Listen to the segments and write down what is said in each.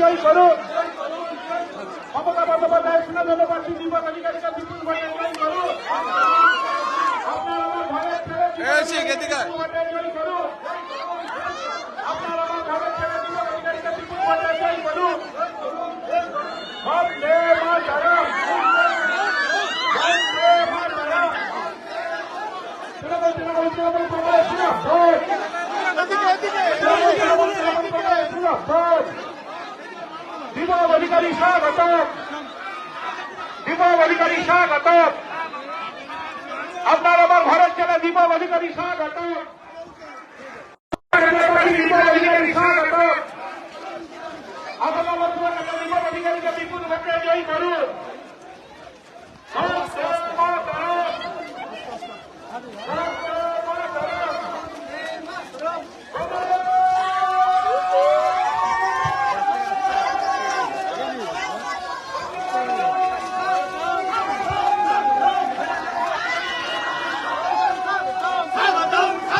জয় করুন মমতা বন্দ্যোপাধ্যায় সুনামের প্রার্থী দীপক অধিকারীকে বিপুল ভোটে জয় করুন আপনার আমার ঘরের ছেলে দীপক ভোটে জয় করুন আপনার আমার ঘরের ছেলে দীপক অধিকারীকে বিপুল ভোটে জয় করুন বন্দে মাতরম বন্দে মাতরম তৃণমূল তৃণমূল তৃণমূল কংগ্রেস জিন্দাবাদ তৃণমূল তৃণমূল কংগ্রেস জিন্দাবাদ দীপক অধিকারী স্বাগত দীপক অধিকারী স্বাগত আপনার আমার ঘরের ছেলে দীপক অধিকারী স্বাগত দীপক অধিকারী স্বাগত আপনার আমার ঘরের ছেলে দীপক অধিকারীকে বিপুল ভোটে জয়ী করুন বন্দে মাতরম। বন্দে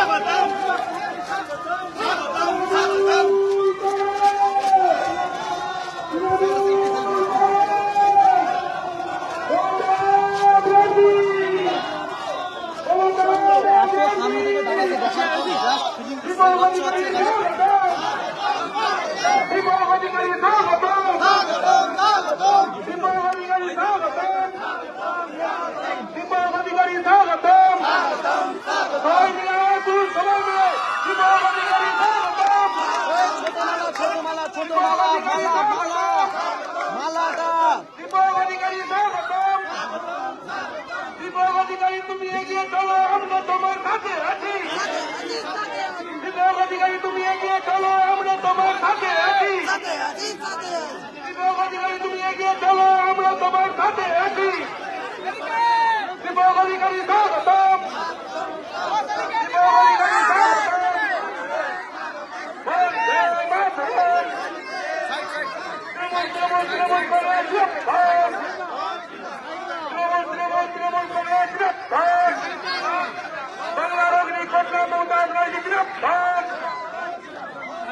মাতরম। দীপক অধিকারী স্বাগত দীপক অধিকারী স্বাগত দীপক অধিকারী স্বাগত দীপক অধিকারী স্বাগত সবাই মিলে তুই সবাই মিলে দীপক অধিকারী স্বাগত ছোট মালা ছোট মালা মালা মালা মালাটা দীপক অধিকারী স্বাগত দীপক অধিকারী তুমি এগিয়ে চলো আমরা তোমার কাছে আছি দীপক অধিকারী তুমি এগিয়ে চলো আমরা তোমার কাছে আছি। দীপক অধিকারী তুমি এগিয়ে চলো আমরা তোমার সাথে আছি। দীপক অধিকারী স্বাগতম। বাংলার অগ্নি কন্যা মমতা ব্যানার্জি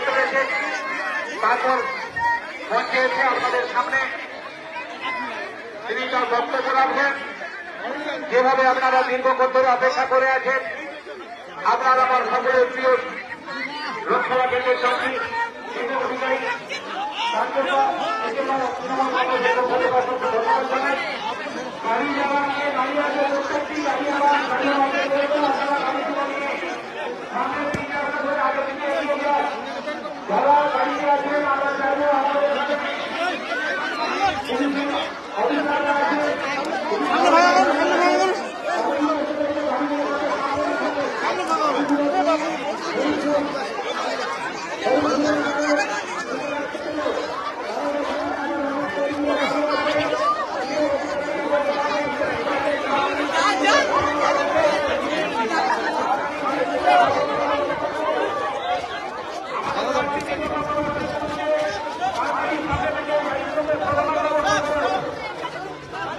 করতে তারপর মঞ্চে এসে আপনাদের সামনে তিনি তার বক্তব্য রাখবেন যেভাবে আপনারা দীর্ঘক্ষণ ধরে অপেক্ষা করে আছেন, আপনার আমার সকলের প্রিয় লোকসভা কেন্দ্রের প্রার্থী দীপক অধিকারী তারপর এজন্য তৃণমূল কংগ্রেসের পক্ষ থেকে অসংখ্য ধন্যবাদ জানাই গাড়ি যাওয়া নিয়ে দাঁড়িয়ে আছে প্রত্যেকটি গাড়ি যাওয়া গাড়ি আমাদের রয়েছে আপনারা গাড়ি যাওয়া নিয়ে সামনের দিকে আমরা ধরে আগে দিকে এগিয়ে যান যারা গাড়িতে আছেন আমরা চাইব আমাদের সাথে অফিসাররা আছে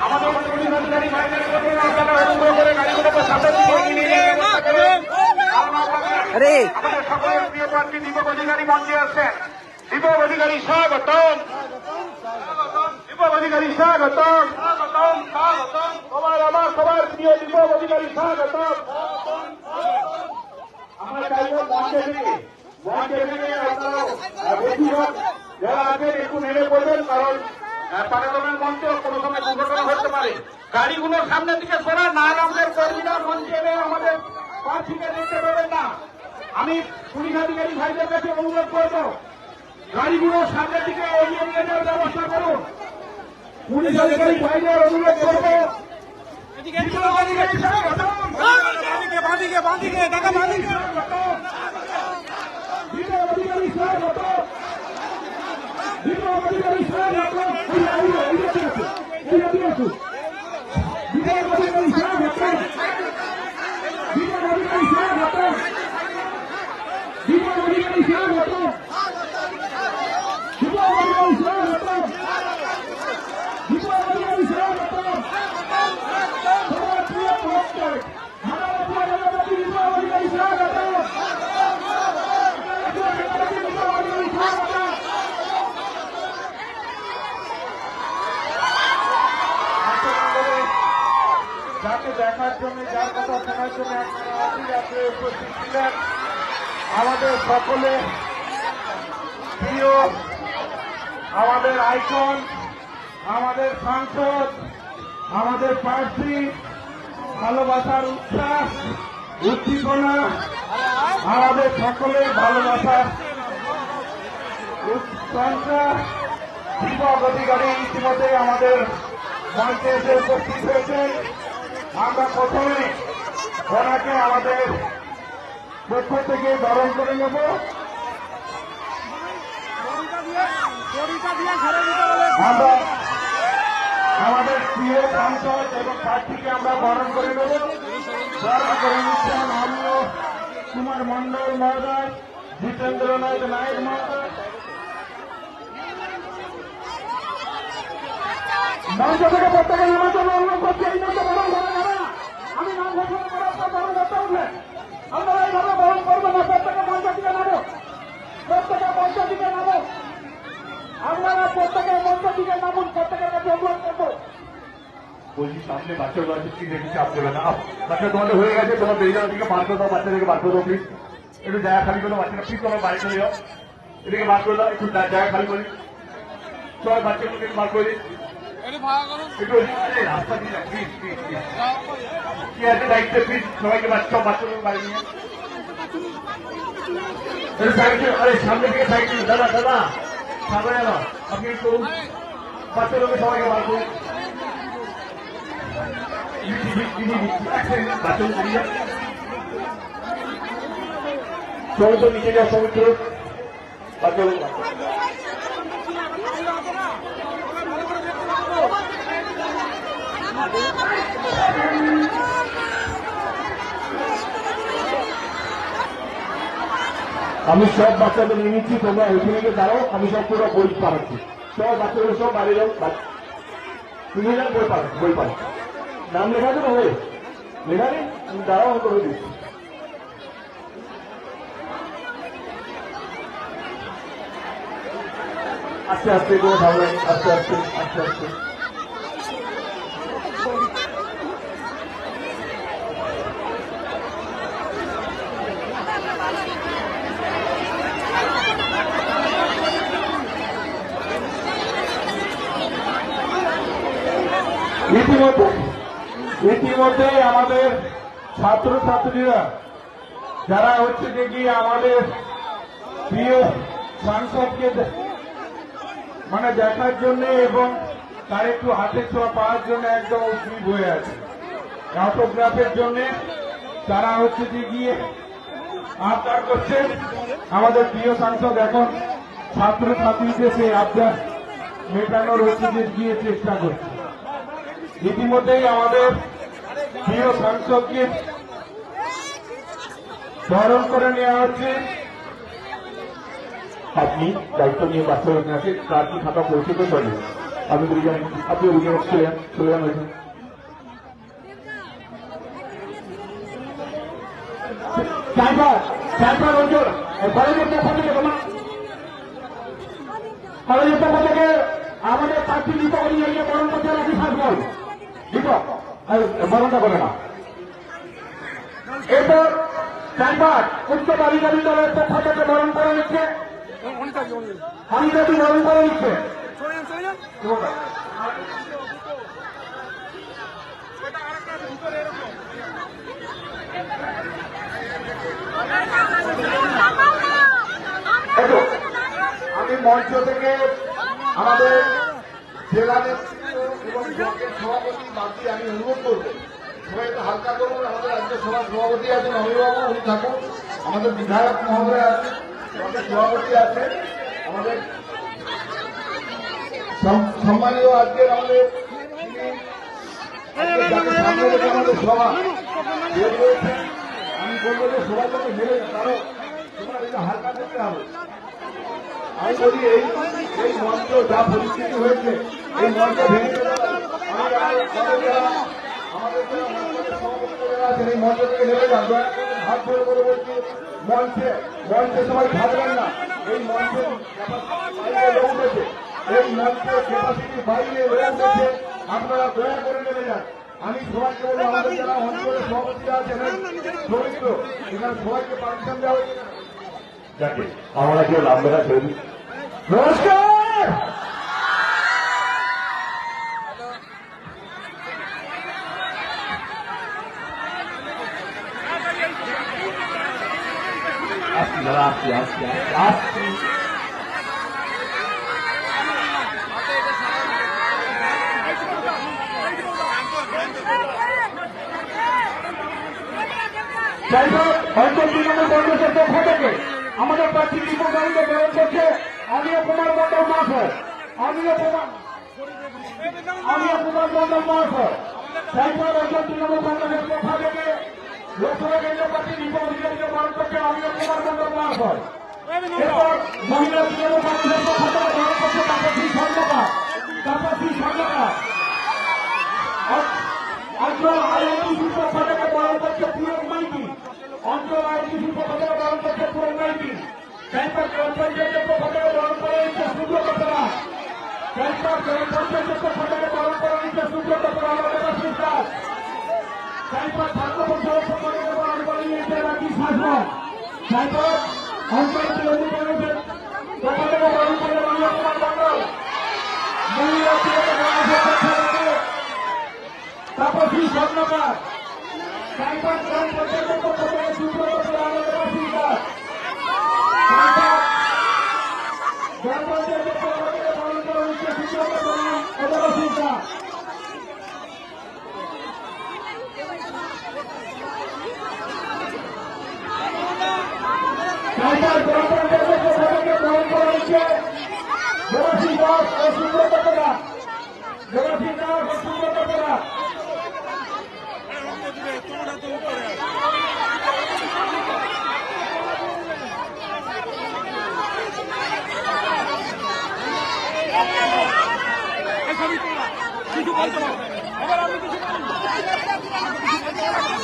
আমাদের পুলিশ অধিকারী ভাইদের প্রতি আপনারা অনুগ্রহ করে গাড়িগুলোকে সামনে দিকে এগিয়ে নিয়ে যেতে চেষ্টা করবেন। কারণ আপনাদের- আরে আমাদের সকলের প্রিয় প্রার্থী দীপক অধিকারী মঞ্চে আসছেন দীপক অধিকারী স্বাগতম। দীপক অধিকারী স্বাগতম। সবার আমার সবার প্রিয় দীপক অধিকারী স্বাগতম। আছেন একটু নেমে পড়বেন কারণ আহ, মঞ্চে কোনো সময় দুর্ঘটনা ঘটতে পারে। গাড়িগুলো সামনের দিকে সরা না আমাদের কর্মীরা মঞ্চে আমাদের প্রার্থীকে দেখতে পাবেন না। আমি পুলিশ আধিকারিক ভাইদের কাছে অনুরোধ করব, গাড়িগুলো সামনের দিকে এগিয়ে নিয়ে যাওয়ার ব্যবস্থা করুন পুলিশ আধিকারিক ভাইদের অনুরোধ করব বাঁধিকে বাঁধিকে টাকা বাঁধিকে Thank you. আমাদের সকলে প্রিয়, আমাদের আইকন, আমাদের সাংসদ, আমাদের প্রার্থী, ভালোবাসার উচ্ছ্বাস, উদ্দীপনা, আমাদের সকলে ভালোবাসার দীপক অধিকারী ইতিমধ্যে আমাদের মঞ্চে এসে উপস্থিত হয়েছেন। আমরা প্রথমে ওনাকে আমাদের পক্ষ থেকে বরণ করে নেব। আমরা আমাদের প্রিয় সাংসদ এবং প্রার্থীকে আমরা বরণ করে নেব। বরণ করে নিচ্ছেন আমিও কুমার মন্ডল মহোদয়, জিতেন্দ্রনাথ নায়ক মহোদয়। মঞ্চ থেকে প্রত্যেকে জন্য অনুরোধ করছি, এই মঞ্চে বরণ করা যাবে না আমি নাম ঘোষণা করার পর বরণ করতে উঠলে আপনারা এইভাবে বরণ করবেন না প্রত্যেকে মঞ্চ থেকে নামো প্রত্যেকে মঞ্চ থেকে নামো আপনারা প্রত্যেকে মঞ্চ থেকে নামুন প্রত্যেকের কাছে অনুরোধ করব বলছি সামনে বাচ্চাগুলো আছে কি চাপ দেবে না। বাচ্চা তোমাদের হয়ে গেছে তোমার বেরিয়ে দিকে বার করে দাও বাচ্চাদেরকে বার করে দাও প্লিজ একটু জায়গা খালি করে বাচ্চাটা প্লিজ তোমার বাড়ি চলে যাও। এদিকে বার করে দাও একটু জায়গা খালি করি সবাই বাচ্চাগুলোকে বার করে দিই। রাস্তা দিয়ে প্লিজ প্লিজ প্লিজ কি আছে দায়িত্বে প্লিজ সবাইকে বাচ্চা বাচ্চাগুলো বাড়ি নিয়ে একটু সাইড দিয়ে- আরে সামনে থেকে দিন দাদা দাদা সামনে আপনি একটু বাচ্চাগুলোকে সবাইকে বার করুন নিচে যাও সমুদ্র আমি সব বাচ্চাদের নিয়ে নিচ্ছি, তোমরা ওইখানে গিয়ে দাঁড়াও, আমি সব পুরো বই পাঠাচ্ছি। সব বাচ্চাগুলো সব বাইরে যাও তুমি বই পাঠাচ্ছি বই পাঠাচ্ছি। নাম লেখা আছে তো হবে। নেই? তুমি দাঁড়াও আমি করে দিচ্ছি। আস্তে আস্তে ঝামেলা নেই আস্তে আস্তে আস্তে আস্তে। ইতিমধ্যে ইতিমধ্যে আমাদের ছাত্র ছাত্রীরা যারা হচ্ছে যে কি আমাদের প্রিয় সাংসদকে মানে দেখার জন্য এবং তার একটু হাতে ছোঁয়া পাওয়ার জন্য একদম উদ্গ্রীব হয়ে আছে। অটোগ্রাফের জন্য তারা হচ্ছে যে গিয়ে আবদার করছেন। আমাদের প্রিয় সাংসদ এখন ছাত্র ছাত্রীদের সেই আবদার মেটানোর হচ্ছে যে গিয়ে চেষ্টা করছে। ইতিমধ্যেই আমাদের প্রিয় সাংসদকে বরণ করে নেওয়া হচ্ছে। আপনি দায়িত্ব নিয়ে বাচ্চাদের নিয়ে আসে কার কি খাতা পৌঁছে তো চলে আপনি বুঝে যান আপনি বুঝে যান চলে যান আমাদের প্রার্থী দীপক নিয়ে বরণ করতে রাখি সাজবল দীপক। বরণটা করে না এরপর চারবার উচ্চ দাবিদারি দলের পক্ষ থেকে বরণ করে নিচ্ছে। বরণ করে নিচ্ছে। আমি মঞ্চ থেকে আমাদের জেলা এবং সভাপতি অনুরোধ করব। সবাই একটু হালকা করুন, আমাদের রাজ্য সভা সভাপতি আছেন অমিবাবু উনি থাকুন। আমাদের বিধায়ক মহোদয় আছেন, আমাদের সভাপতি আছে আমাদের সম- সম্মানীয় আজকে আমাদের সভা আমি বলব যে সবাই যাতে মেরে কারও আমি সভাপতি সবাইকে বলব আমাদের যারা অঞ্চলের সভাপতিরা আছেন সবাইকে পারমিশন দেওয়া যাকে আমরা কেউ নামবে না ছেড়ে নমস্কার! আসছি আসছি আসছি যাই হোক অঞ্চল তৃণমূল কংগ্রেসের পক্ষ থেকে। আমাদের প্রার্থী দীপক গান্ধীকে প্রেরণ করছে অমিয় কুমার মন্ডল মহাশয় অমিয় কুমার অমিয় কুমার মন্ডল মহাশয় হোক অঞ্চল তৃণমূল কংগ্রেসের পক্ষ থেকে লোকসভা কেন্দ্রীয় প্রার্থী দীপক অধিকারীকে প্রেরণ করছে অমিয় কুমার মন্ডল মহাশয় এরপর মহিলা তৃণমূল কংগ্রেসের পক্ষ থেকে প্রেরণ করছে তাপসী স্বর্ণকার তাপসী স্বর্ণকার অঞ্চল আইএনটিসির পক্ষ থেকে করছে অঞ্চল পক্ষ থেকে বরণ করছে পুরন মাইতি ক্যান্সার গ্রাম পঞ্চায়েতের পক্ষ থেকে বরণ করে নিচ্ছে সুব্রত করা ক্যান্সার গ্রাম পঞ্চায়েতের পক্ষ থেকে বরণ করে নিচ্ছে সুব্রত করা আমাদের বাসির দাস ছাত্র স্বর্ণকার সাইবার গ্রাম পঞ্চায়েতের পক্ষ থেকে সুব্রত করে আমাদের বাসিন্দা গ্রাম পঞ্চায়েতের পক্ষ থেকে পালন করা হচ্ছে সুব্রত করে আমাদের বাসিন্দা সাইবার গ্রাম পঞ্চায়েতের পক্ষ থেকে পালন করা হচ্ছে দেবাশী দাস ও সুব্রত করা দেবাশী দাস ও সুব্রত করা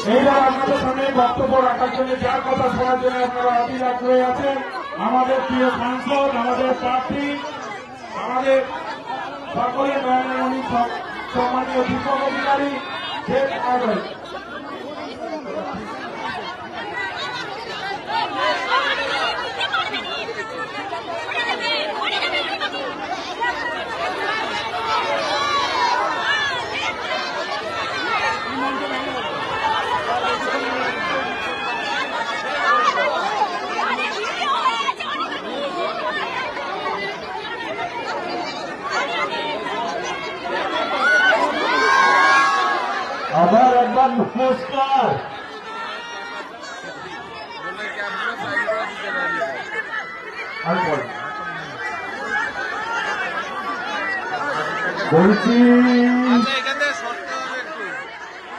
এইবার আপনাদের সামনে বক্তব্য রাখার জন্য যার কথা শোনার জন্য আপনারা অধীর আগ্রহী আছেন, আমাদের প্রিয় সাংসদ, আমাদের প্রার্থী, আমাদের সকলের সম- সম্মানীয় দীপক অধিকারী, শেখ আগর আবার একবার নমস্কার আর বল বলছি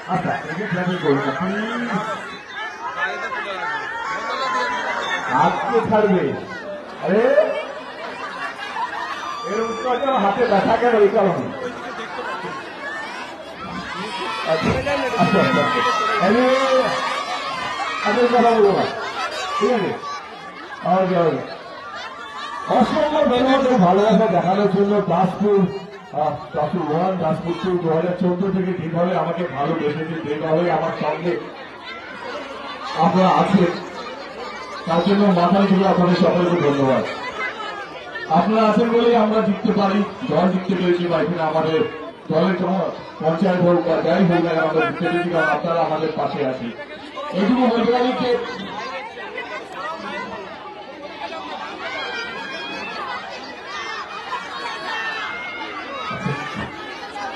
আচ্ছা একে করুন ছাড়বে। আরে এর উত্তর হাতে ব্যথা কেন এই কারণে? আচ্ছা আচ্ছা আচ্ছা। কথা বলব না। ঠিক আছে? অসংখ্য ভালোবাসা দেখানোর জন্য দাসপুর দু হাজার চোদ্দ থেকে যেভাবে আমাকে ভালো বেসেছে যেভাবে আমার সঙ্গে। আপনারা আছেন। তার মাথায় থেকে আপনাদের সকলকে ধন্যবাদ। আপনারা আছেন বলেই আমরা জিততে পারি, দল জিততে পেরেছি বা এখানে আমাদের দলের পঞ্চায়েত হোক বা যাই হোক আমরা জিততে পেরেছি কারণ আপনারা আমাদের পাশে আছেন। এইটুকু বলতে পারি যে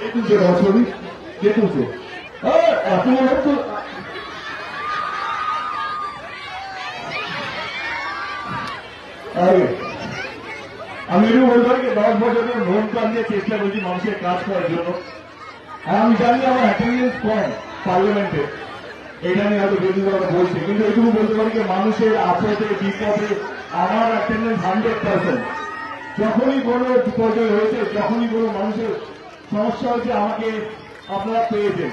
বলব আমি এটাও বলতে পারি যে দশ বছরের মন প্রাণ দিয়ে চেষ্টা করছি মানুষের কাজ করার জন্য। আর আমি জানি আমার অ্যাটেন্ডেন্স কম পার্লামেন্টে এটা নিয়ে হয়তো বিরোধী দলরা বলছে। কিন্তু এটুকু বলতে পারি যে মানুষের আপদে বিপদে আমার অ্যাটেন্ডেন্স হান্ড্রেড পার্সেন্ট যখনই কোনো বিপর্যয় হয়েছে, যখনই কোনো মানুষের সমস্যা হয়েছে আমাকে আপনারা পেয়েছেন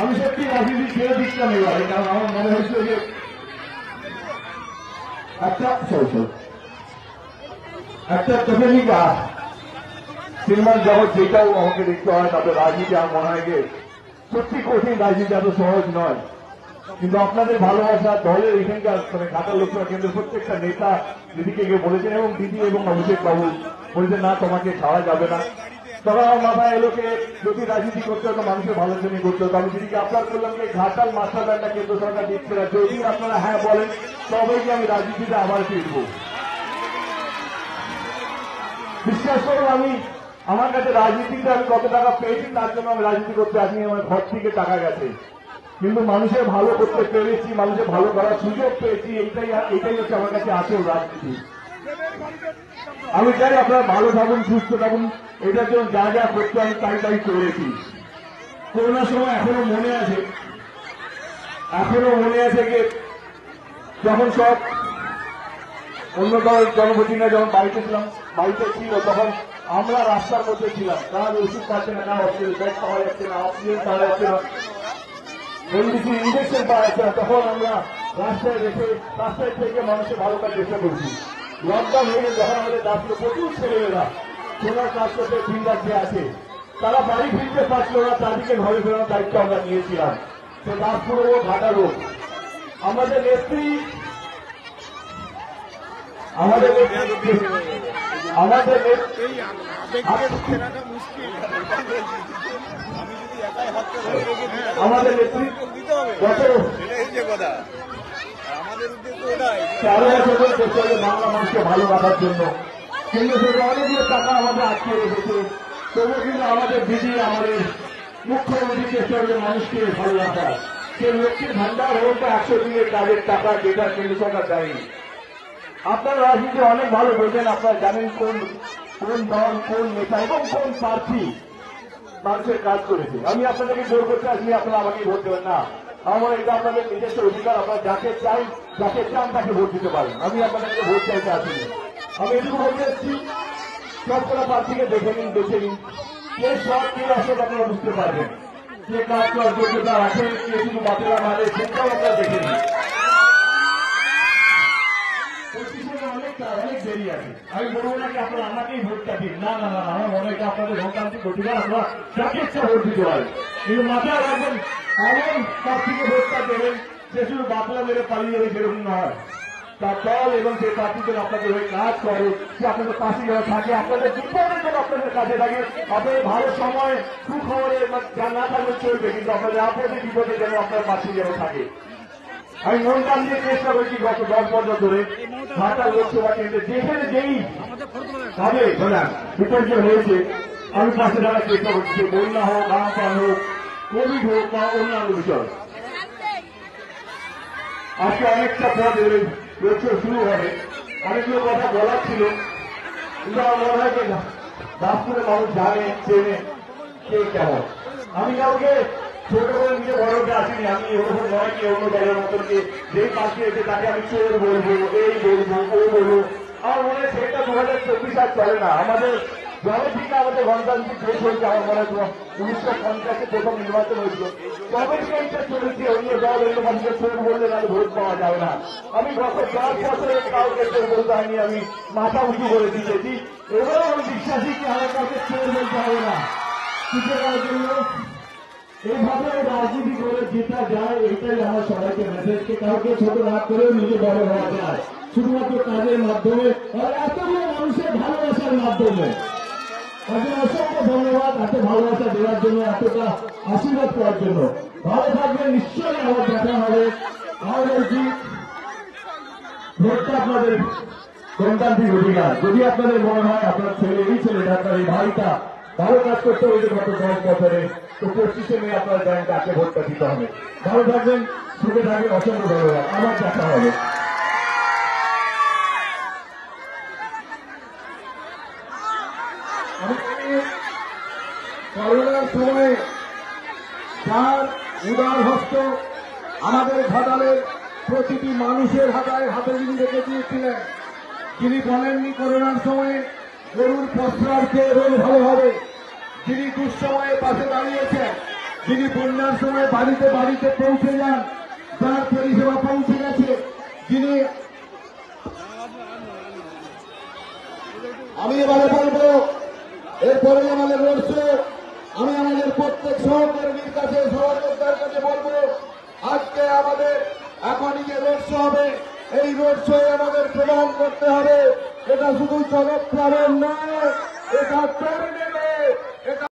আমি সত্যি রাজনীতি ছেড়ে দিচ্ছিলাম এবারে কারণ আমার মনে হয়েছিল যে একটা সরি সরি একটা টেকনিকা সিনেমার জগৎ যেটাও আমাকে দেখতে হয়, তাতে রাজনীতি আমার মনে হয় যে সত্যি কঠিন রাজনীতি, এত সহজ নয়। কিন্তু আপনাদের ভালোবাসা, দলের এখানকার মানে ঢাকা লোকসভা কেন্দ্রের প্রত্যেকটা নেতা, দিদিকে গিয়ে বলেছেন, এবং দিদি এবং অভিষেক বাবু বলেছেন, না, তোমাকে ছাড়া যাবে না। তখন আমার মাথায় এলোকে যদি রাজনীতি করতে হতো মানুষের ভালোর জন্য করতে হতো। আমি দিদিকে আপনার করলাম যে ঘাটাল মাস্টার প্ল্যানটা কেন্দ্র সরকার দিচ্ছে না যদি আপনারা হ্যাঁ বলেন তবে কি আমি রাজনীতিতে আবার ফিরবো। বিশ্বাস করুন, আমি, আমার কাছে রাজনীতিতে আমি কত টাকা পেয়েছি, তার জন্য আমি রাজনীতি করতে আসিনি, আমার ঘর থেকে টাকা গেছে। কিন্তু মানুষের ভালো করতে পেরেছি, মানুষের ভালো করার সুযোগ পেয়েছি, এইটাই এইটাই হচ্ছে আমার কাছে আসল রাজনীতি। আমি চাই আপনারা ভালো থাকুন, সুস্থ থাকুন এটার জন্য যা যা করতে আমি তাই তাই করেছি। করোনার সময় এখনও মনে আছে? এখনও মনে আছে যে যখন সব অন্য দল জনপ্রতিনিধি যখন বাড়িতে ছিলাম, বাড়িতে ছিল, তখন আমরা রাস্তার মধ্যে ছিলাম। কারণ ওষুধ পাচ্ছে না না অক্সিজেন বেড পাওয়া যাচ্ছে না অক্সিজেন পাওয়া যাচ্ছে না। এমডিসি ইঞ্জেকশন পাওয়া যাচ্ছে না। তখন আমরা রাস্তায় রেখে রাস্তায় থেকে মানুষের ভালো করার চেষ্টা করছি লকডাউন হয়ে যখন আমাদের দাসগুলো প্রচুর ছেলেমেয়েরা সোনার কাজ করতে দিন রাত্রে আছে। তারা বাড়ি ফিরতে পারছিল না তাদেরকে ঘরে ফেরানোর দায়িত্ব আমরা নিয়েছিলাম। সে দাসপুর ও ঘাটারও আমাদের নেত্রী আমাদের আমাদের আমাদের নেত্রী গত চেষ্টা করে বাংলা মানুষকে ভালো রাখার জন্য কিন্তু সেটা অনেকগুলো টাকা আমাদের আটকে রেখেছে। তবু কিন্তু আমাদের দিদি, আমাদের মুখ্যমন্ত্রী চেষ্টা মানুষকে ভালো রাখা সে লক্ষ্মীর ভান্ডার হোক একশো দিনের কাজের টাকা, যেটা কেন্দ্র সরকার দেয়নি। আপনার রাজনীতি অনেক ভালো বোঝেন, আপনারা জানেন কোন কোন দল, কোন নেতা এবং কোন প্রার্থী মানুষের কাজ করেছে। আমি আপনাদেরকে জোর করতে আসলে আপনারা আমাকে ভোট দেবেন না। আমার এটা আপনাদের নিজস্ব অধিকার, আপনারা যাকে চাই, যাকে চান তাকে ভোট দিতে পারেন। আমি আপনাদেরকে ভোট চাইতে আসিনি। আমি এটুকু বলতে এসেছি সবকটা প্রার্থীকে দেখে নিন দেখে নিন। কে সব কে আসে আপনারা বুঝতে পারবেন। কে কাজ করার যোগ্যতা আছে কে শুধু বাতিলা মারে সেটাও আপনারা দেখে আছে। আমি বলব না কি আপনারা আমাকেই ভোটটা দিন। না না না না, আমার মনে হয় আপনাদের গণতান্ত্রিক অধিকার আপনারা যাকে ইচ্ছা ভোট দিতে পারেন। কিন্তু মাথায় রাখবেন এমন প্রার্থীকে ভোটটা দেবেন সে শুধু বাতলা মেরে পালিয়ে সেরকম নয় তার দল এবং সেই প্রার্থীদের আপনাদের হয়ে কাজ করে সে আপনাদের পাশে যেন থাকে, আপনাদের বিপদের জন্য আপনাদের কাছে থাকে। আপনাদের ভালো সময়, সুখবরে যা না থাকলে চলবে, কিন্তু আপনাদের আপদে বিপদে যেন আপনার পাশে যেন থাকে। আমি মন প্রাণ দিয়ে চেষ্টা করছি গত দশ বছর ধরে ঢাকা লোকসভা কেন্দ্রে যেখানে যেই ভাবে বিপর্যয় হয়েছে, আমি পাশে দাঁড়ার চেষ্টা করছি বন্যা হোক আমফান হোক, কোভিড হোক বা অন্যান্য বিষয়। আজকে অনেকটা পদ রোডশো শুরু হবে। অনেকগুলো কথা বলার ছিল। কিন্তু আমার মনে হয় যে দাসপুরের মানুষ জানে, চেনে কে কেমন। আমি কাউকে ছোট করে নিজে বড়কে আসিনি। আমি ওরকম নয় কি অন্য দলের মতন কি যে পাশে এসে তাকে আমি চোর বলব, এই বলব, ও বলব আমার মনে হয় সেটা দু হাজার চব্বিশ আর চলে না। আমাদের যবে থেকে আমাদের গণতান্ত্রিক দেশ হয়েছে, আমার মনে হয় উনিশশো পঞ্চাশে প্রথম নির্বাচন হয়েছিল। তবে থেকে এইটা চলেছে অন্য দল অন্য মানুষকে চোর বললে না ভোট পাওয়া যাবে না। আমি গত চার বছরে কাউকে চোর বলতে হয়নি, আমি মাথা উঁচু করে দিয়েছি। এবারেও আমি বিশ্বাসী কি আমার কাউকে চোর বলতে হবে না। কিছু করার জন্য এইভাবে রাজনীতি করে যেটা যায় এটাই আমার সবাইকে মেসেজকে কাউকে ছোট না করেও নিজে বড় হওয়া যায়। শুধুমাত্র কাজের মাধ্যমে, আর এতগুলো মানুষের ভালোবাসার মাধ্যমে। তাকে অসংখ্য ধন্যবাদ, এত ভালোবাসা দেওয়ার জন্য, এতটা আশীর্বাদ করার জন্য। ভালো থাকবেন, নিশ্চয়ই আমার দেখা হবে। আমাদের কি ভোটটা আপনাদের গণতান্ত্রিক অধিকার। যদি আপনাদের মনে হয় আপনার ছেলে, এই ছেলেটা, আপনার এই ভাইটা ভালো কাজ করতে হয়েছে গত দশ বছরে, তো পঁচিশে মে আপনার ব্যাংক তাকে ভোটটা দিতে হবে। ভালো থাকবেন, সুখে থাকবেন, অসংখ্য ধন্যবাদ। আমার দেখা হবে। করোনার সময়ে যার উদার হস্ত আমাদের ঘাটালের প্রতিটি মানুষের হাতায় হাতে যিনি রেখে দিয়েছিলেন। যিনি বলেননি করোনার সময়ে গরুর খেয়ে রোগ ভালো হবে, যিনি দুঃসময়ে পাশে দাঁড়িয়েছেন, যিনি বন্যার সময় বাড়িতে বাড়িতে পৌঁছে যান যার পরিষেবা পৌঁছে গেছে, যিনি আমি এবারে বলব এরপরে আমাদের শো আমি আমাদের প্রত্যেক সহকর্মীর কাছে, সহযোদ্ধার কাছে বলব, আজকে আমাদের এখনই যে রোড শো হবে, এই রোড শো আমাদের প্রমাণ করতে হবে। এটা শুধু জনপ্লাবের নয়, এটা